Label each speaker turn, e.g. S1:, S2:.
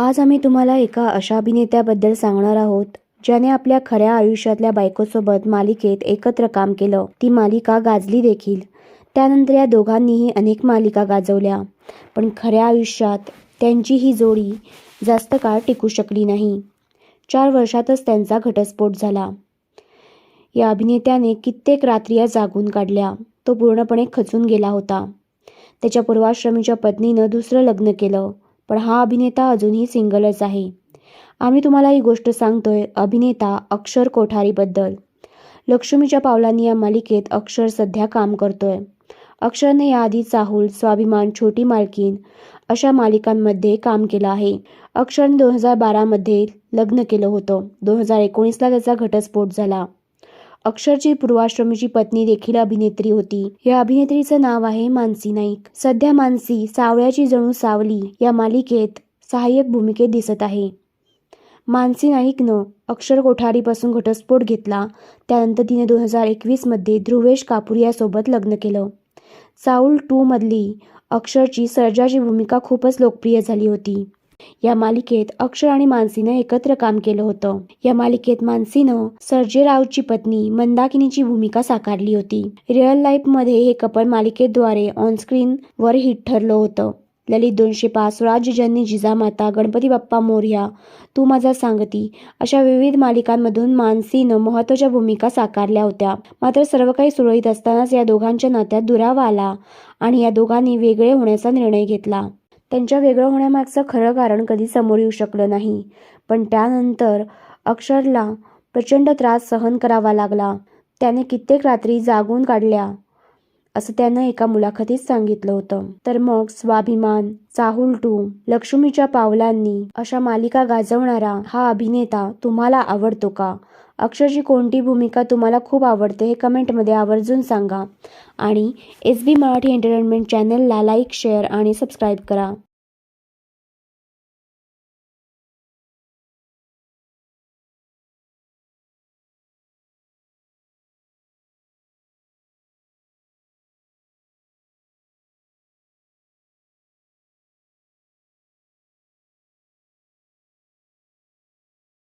S1: आज आम्ही तुम्हाला एका अशा अभिनेत्याबद्दल सांगणार आहोत ज्याने आपल्या खऱ्या आयुष्यातल्या बायकोसोबत मालिकेत एकत्र काम केलं. ती मालिका गाजली देखील. त्यानंतर या दोघांनीही अनेक मालिका गाजवल्या. पण खऱ्या आयुष्यात त्यांची ही जोडी जास्त काळ टिकू शकली नाही. चार वर्षातच त्यांचा घटस्फोट झाला. या अभिनेत्याने कित्येक रात्रिया जागून काढल्या. तो पूर्णपणे खचून गेला होता. त्याच्या पूर्वाश्रमीच्या पत्नीनं दुसरं लग्न केलं. पण हा अभिनेता अजूनही सिंगलच आहे. आम्ही तुम्हाला ही गोष्ट सांगतोय अभिनेता अक्षर कोठारीबद्दल. लक्ष्मीच्या पावलांनी या मालिकेत अक्षर सध्या काम करतोय. अक्षरने याआधी चाहूल स्वाभिमान छोटी मालकीन अशा मालिकांमध्ये काम केलं आहे. अक्षरने दोन हजार बारामध्ये लग्न केलं होतं. दोन हजार एकोणीसला त्याचा घटस्फोट झाला. अक्षरची पूर्वाश्रमीची पत्नी देखील अभिनेत्री होती. या अभिनेत्रीचं नाव आहे मानसी नाईक. सध्या मानसी सावळ्याची जणू सावली या मालिकेत सहाय्यक भूमिकेत दिसत आहे. मानसी नाईकनं अक्षर कोठारीपासून घटस्फोट घेतला. त्यानंतर तिने दोन हजार एकवीसमध्ये ध्रुवेश कापूर यासोबत लग्न केलं. चाऊल टू मधली अक्षरची सर्जाची भूमिका खूपच लोकप्रिय झाली होती. या मालिकेत अक्षर आणि मानसीनं एकत्र काम केलं होतं. या मालिकेत मानसीनं सर्जेरावची पत्नी मंदाकिनीची भूमिका साकारली होती. रिअल लाईफमध्ये हे कपल मालिकेद्वारे ऑनस्क्रीन वर हिट ठरलं होतं. ललित दोनशे पाच राज्यजननी जिजामाता गणपती बाप्पा मोर्या तू माझा सांगती अशा विविध मालिकांमधून मानसीनं महत्त्वाच्या भूमिका साकारल्या होत्या. मात्र सर्व काही सुरळीत असतानाच या दोघांच्या नात्यात दुरावा आला आणि या दोघांनी वेगळे होण्याचा निर्णय घेतला. त्यांच्या वेगळं होण्यामागचं खरं कारण कधी समोर येऊ शकलं नाही. पण त्यानंतर अक्षरला प्रचंड त्रास सहन करावा लागला. त्याने कित्येक रात्री जागून काढल्या. असं त्यानं एका मुलाखतीत सांगितलं होतं. तर मग स्वाभिमान चाहुल टू लक्ष्मीच्या पावलांनी अशा मालिका गाजवणारा हा अभिनेता तुम्हाला आवडतो का? अक्षरची कोणती भूमिका तुम्हाला खूप आवडते हे कमेंटमध्ये आवर्जून सांगा. आणि एस बी मराठी एंटरटेनमेंट चॅनलला लाईक शेअर आणि सबस्क्राईब करा.